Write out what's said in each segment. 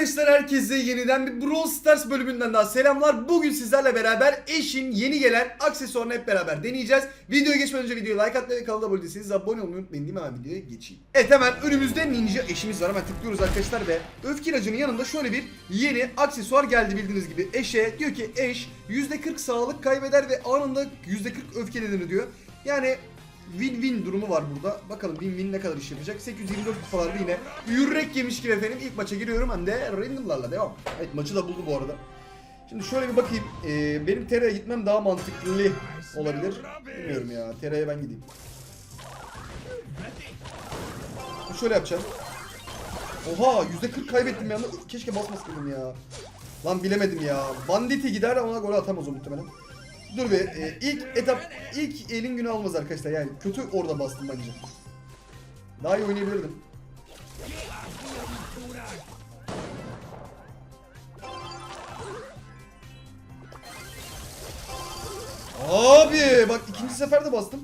Arkadaşlar herkese yeniden bir Brawl Stars bölümünden daha selamlar. Bugün sizlerle beraber eşin yeni gelen aksesuarını hep beraber deneyeceğiz. Videoya geçmeden önce videoyu like atmayı ve kanala abone değilseniz abone olmayı unutmayın değil mi abi videoya geçeyim. Evet hemen önümüzde ninja eşimiz var hemen tıklıyoruz arkadaşlar ve öfke ilacının yanında şöyle bir yeni aksesuar geldi bildiğiniz gibi. Eşe diyor ki eş %40 sağlık kaybeder ve anında %40 öfkelenir diyor. Yani Win-win durumu var burada. Bakalım win-win ne kadar iş yapacak. 824 kupalarda yine yürek yemiş gibi efendim. İlk maça giriyorum hem de randomlarla devam. Evet maçı da buldu bu arada. Şimdi şöyle bir bakayım. Ee, benim Tera'ya gitmem daha mantıklı olabilir. Bilmiyorum ya. Tera'ya ben gideyim. Şöyle yapacağım. Oha %40 kaybettim ya. Keşke basmasaydım ya. Lan bilemedim ya. Banditi gider ama gol atamaz o muhtemelen. Dur be e, ilk etap ilk elin günü almaz arkadaşlar yani kötü orada bastım bence. Daha iyi oynayabilirdim. Abi bak ikinci seferde bastım.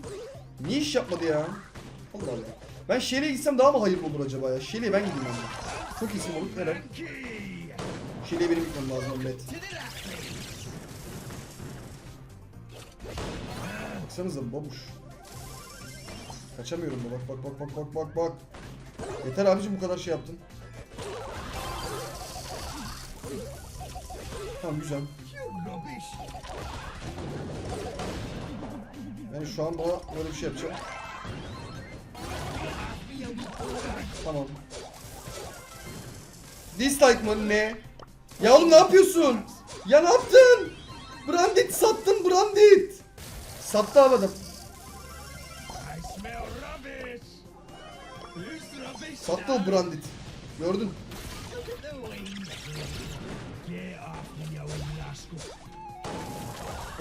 Niye iş yapmadı ya? Allah Allah. Ben Shelly'e gitsem daha mı hayırlı olur acaba ya? Shelly'e ben gideyim bence. Çok iyisin oğlum. Helal. Shelly'e benim gitmem lazım net. Baksanıza babuş. Kaçamıyorum da bak bak bak bak bak bak bak. Yeter abicim bu kadar şey yaptın. Tamam güzel. Yani şu an bana böyle bir şey yapacağım. Tamam. Dislike mı ne? Ya oğlum ne yapıyorsun? Ya ne yaptın? Brandit sattın Brandit. Sattı rubbish? Sattı o Brandit. Gördün.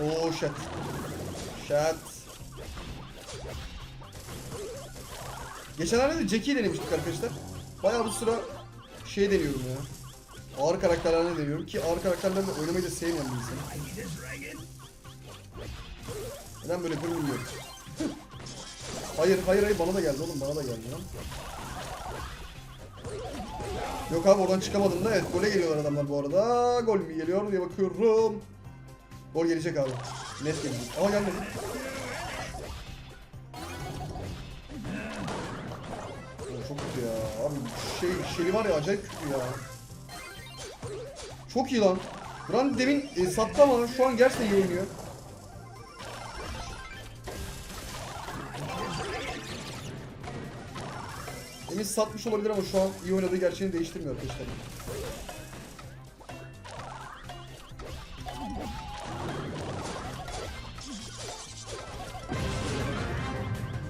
Oo shit. Shit. Geçenlerde de Jackie'yi denemiştik arkadaşlar. Bayağı bu sıra şey deniyorum ya. Ağır karakterlerle deniyorum ki ağır karakterlerle oynamayı da sevmeyen bir insanım. Neden böyle yapıyorum hayır hayır hayır bana da geldi oğlum bana da geldi lan. Yok abi oradan çıkamadım da evet gole geliyorlar adamlar bu arada. Gol mü geliyor diye bakıyorum. Gol gelecek abi. Net gelecek. Ama gelmedi. Çok kötü ya. Abi şey, şey var ya acayip kötü ya. Çok iyi lan. Brand demin e, sattı ama şu an gerçekten iyi oynuyor. Satmış olabilir ama şu an iyi oynadığı gerçeğini değiştirmiyor arkadaşlar.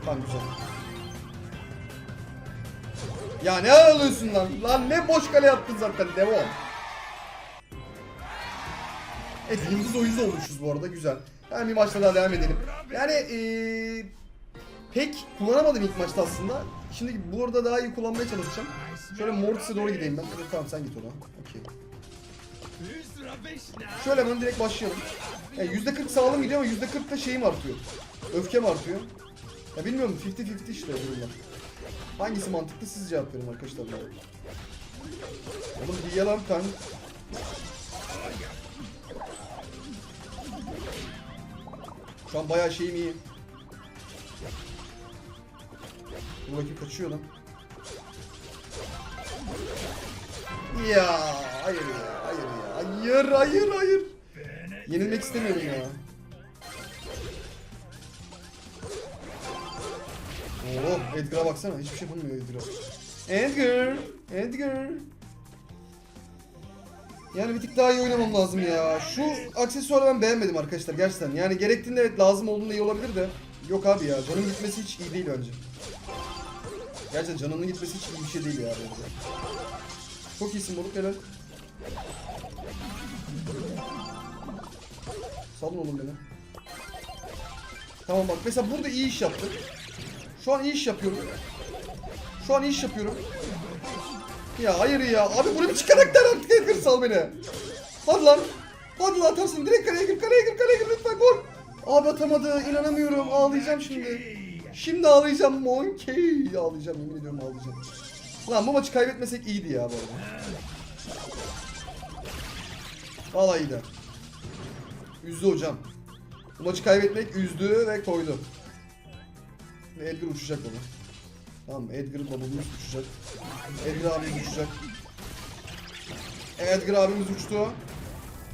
Tamam güzel. Ya ne alıyorsun lan? Lan ne boş kale yaptın zaten devam. Evet yıldız oyuncu olmuşuz bu arada güzel. Yani bir maçta daha devam edelim. Yani eee pek kullanamadım ilk maçta aslında. Şimdi bu arada daha iyi kullanmaya çalışacağım. Şöyle Mortis'e doğru gideyim ben. Dur, Tamam sen git ona. Okey. Şöyle hemen direkt başlayalım. Yani %40 sağlam gidiyor ama %40 da şeyim artıyor. Öfkem artıyor. Ya bilmiyorum 50-50 işte durumlar. Hangisi mantıklı siz cevap verin arkadaşlar. Oğlum bir yalan kan. Şu an bayağı şeyim iyi. Bu kaçıyor lan. Ya hayır ya hayır ya hayır hayır hayır. Yenilmek istemiyorum ya. Oo Edgar'a baksana hiçbir şey bulmuyor Edgar. Edgar, Edgar. Yani bir tık daha iyi oynamam lazım ya. Şu aksesuarı ben beğenmedim arkadaşlar gerçekten. Yani gerektiğinde evet lazım olduğunda iyi olabilir de. Yok abi ya canım gitmesi hiç iyi değil bence. Gerçekten canının gitmesi hiç bir şey değil ya. Bence. Çok iyisin Moruk helal. Salın oğlum beni. Tamam bak mesela burada iyi iş yaptık. Şu an iyi iş yapıyorum. Şu an iyi iş yapıyorum. Ya hayır ya. Abi bunu bir karakter artık Edgar sal beni. Hadi lan. Hadi lan atarsın. Direkt kaleye gir, kaleye gir, kaleye gir lütfen gol. Abi atamadı. İnanamıyorum. Ağlayacağım şimdi. Şimdi ağlayacağım. Monkey. Ağlayacağım yemin ediyorum ağlayacağım. Lan bu maçı kaybetmesek iyiydi ya bu arada. Vallahi iyi de. Üzdü hocam. Bu maçı kaybetmek üzdü ve koydu. Edgar uçacak onu. Tamam Edgar babamız uçacak. Edgar abimiz uçacak. Edgar abimiz uçtu.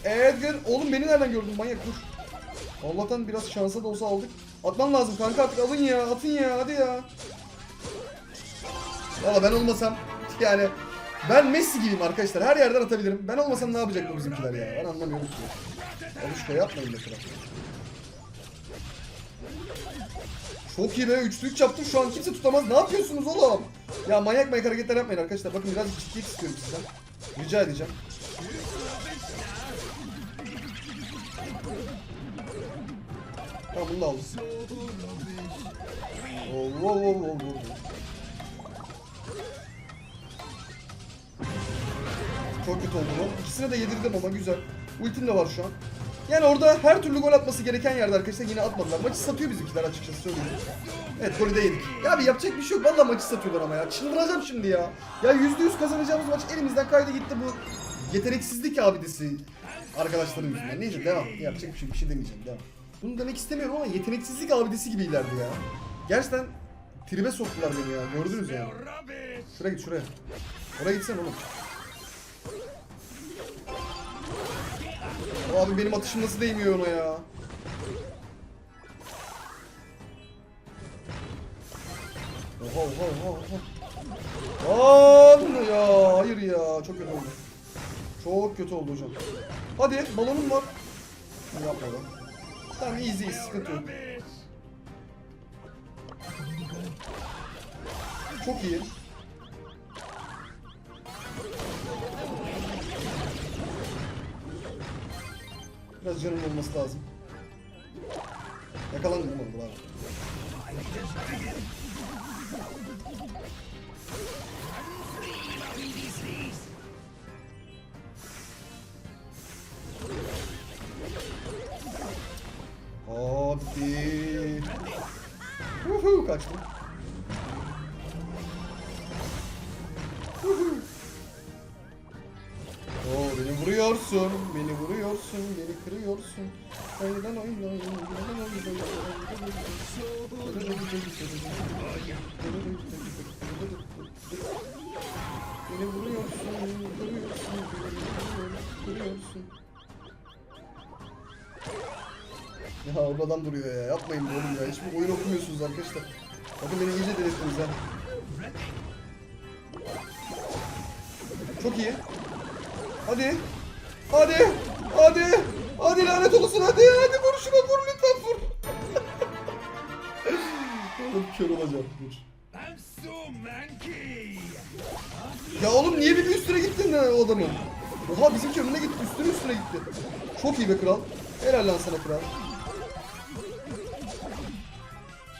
Edgar oğlum beni nereden gördün manyak dur. Allah'tan biraz şansa da olsa aldık. Atman lazım kanka artık alın ya atın ya hadi ya. Valla ben olmasam yani ben Messi gibiyim arkadaşlar her yerden atabilirim. Ben olmasam ne yapacak bu bizimkiler ya ben anlamıyorum ki. Alışka yapmayın mesela. Çok iyi be üçlü üç yaptım şu an kimse tutamaz. Ne yapıyorsunuz oğlum? Ya manyak manyak hareketler yapmayın arkadaşlar. Bakın birazcık ciddiyet istiyorum sizden. Rica edeceğim. Tamam bunu da aldım. Oh, oh, oh, oh, oh. Çok kötü oldu bu. İkisine de yedirdim ama güzel. Ultim de var şu an. Yani orada her türlü gol atması gereken yerde arkadaşlar yine atmadılar. Maçı satıyor bizimkiler açıkçası söyleyeyim. Evet golü yedik. Ya abi yapacak bir şey yok. Vallahi maçı satıyorlar ama ya. Çıldıracağım şimdi ya. Ya %100 kazanacağımız maç elimizden kaydı gitti bu. Yeteneksizlik abidesi arkadaşlarım yüzünden. Neyse devam. Yapacak bir şey, bir şey demeyeceğim. Devam. Bunu demek istemiyorum ama yeteneksizlik abidesi gibiylerdi ya. Gerçekten tribe soktular beni ya. Gördünüz yani. Rubbish! Şuraya git şuraya. Oraya gitsen oğlum. Abi benim atışım nasıl değmiyor ona ya? Oha oha oha oha. Lan ya hayır ya çok kötü oldu. Çok kötü oldu hocam. Hadi balonum var. Yapma lan. Tamam easy sıkıntı yok. Çok iyi. Biraz canım olması lazım. Bravo. Abi. Kaçtım. Oo beni vuruyorsun, beni vuruyorsun, beni kırıyorsun. Oynadan oyun oyun, oynadan oyun Beni vuruyorsun, kırıyorsun, kırıyorsun. Ya oradan duruyor ya. Yapmayın oğlum ya. Hiçbir oyun okumuyorsunuz arkadaşlar. Bakın beni iyice delittiniz ha. Çok iyi. Hadi. Hadi. Hadi. Hadi lanet olsun hadi. Hadi vur şuna vur lütfen vur. Oğlum kör olacağım. Dur. Ya oğlum niye bir üstüne gittin lan o adamın? Oha bizimki önüne gitti. Üstüne üstüne gitti. Çok iyi be kral. Helal lan sana kral.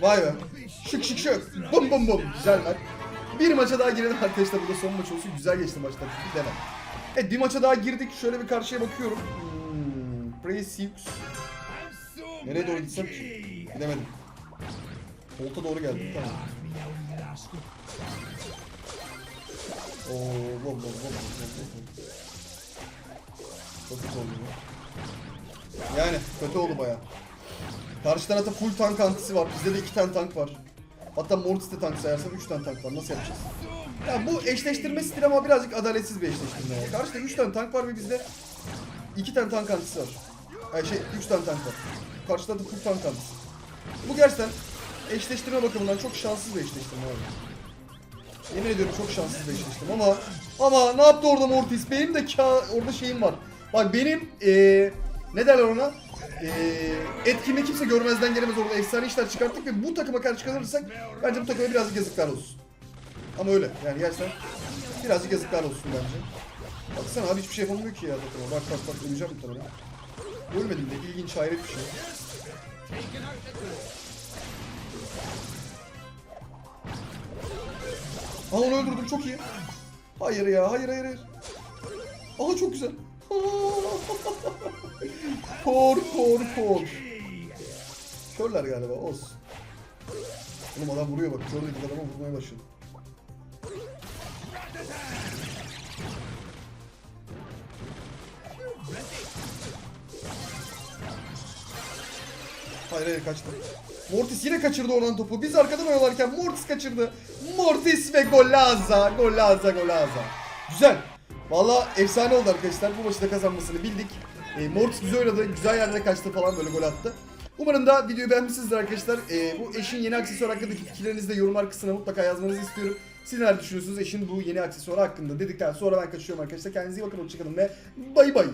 Vay be. Şık şık şık. Bum bum bum. Güzel maç. Bir maça daha girelim arkadaşlar. Bu da son maç olsun. Güzel geçti maçlar. Devam. Evet bir maça daha girdik. Şöyle bir karşıya bakıyorum. Hmm, Precious. Nereye doğru gitsem ki? Gidemedim. Volta doğru geldim. Tamam. Oo, bom bom bom bom bom. Çok kötü oldu. Yani kötü oldu baya. Karşı tarafta full tank antisi var. Bizde de iki tane tank var. Hatta Mortis'te tank sayarsam üç tane tank var. Nasıl yapacağız? Ya bu eşleştirme stili ama birazcık adaletsiz bir eşleştirme. ya. Karşıda üç tane tank var ve bizde iki tane tank antisi var. Ay şey üç tane tank var. Karşı tarafta full tank antisi. Bu gerçekten eşleştirme bakımından çok şanssız bir eşleştirme abi. Yemin ediyorum çok şanssız bir eşleştim ama ama ne yaptı orada Mortis? Benim de ka orada şeyim var. Bak benim eee ne derler ona? Etkimi kimse görmezden gelemez orada efsane işler çıkarttık ve bu takıma karşı kazanırsak bence bu takıma birazcık yazıklar olsun. Ama öyle yani gerçekten birazcık yazıklar olsun bence. Baksana abi hiçbir şey yapamıyor ki ya takıma. Bak bak bak öleceğim muhtemelen. Ölmedim de ilginç hayret bir şey. Aa onu öldürdüm çok iyi. Hayır ya hayır hayır hayır. Aha çok güzel. kor kor kor. Körler galiba olsun. Oğlum adam vuruyor bak. Kör değil adama vurmaya başladı. Hayır hayır kaçtı. Mortis yine kaçırdı oradan topu. Biz arkadan oyalarken Mortis kaçırdı. Mortis ve Golaza. Golaza Golaza. Güzel. Valla efsane oldu arkadaşlar. Bu maçı da kazanmasını bildik. E, Mortis güzel oynadı. Güzel yerlere kaçtı falan böyle gol attı. Umarım da videoyu beğenmişsinizdir arkadaşlar. E, bu eşin yeni aksesuar hakkındaki fikirlerinizi de yorumlar kısmına mutlaka yazmanızı istiyorum. Siz neler düşünüyorsunuz eşin bu yeni aksesuarı hakkında dedikten sonra ben kaçıyorum arkadaşlar. Kendinize iyi bakın. Hoşçakalın ve bay bay.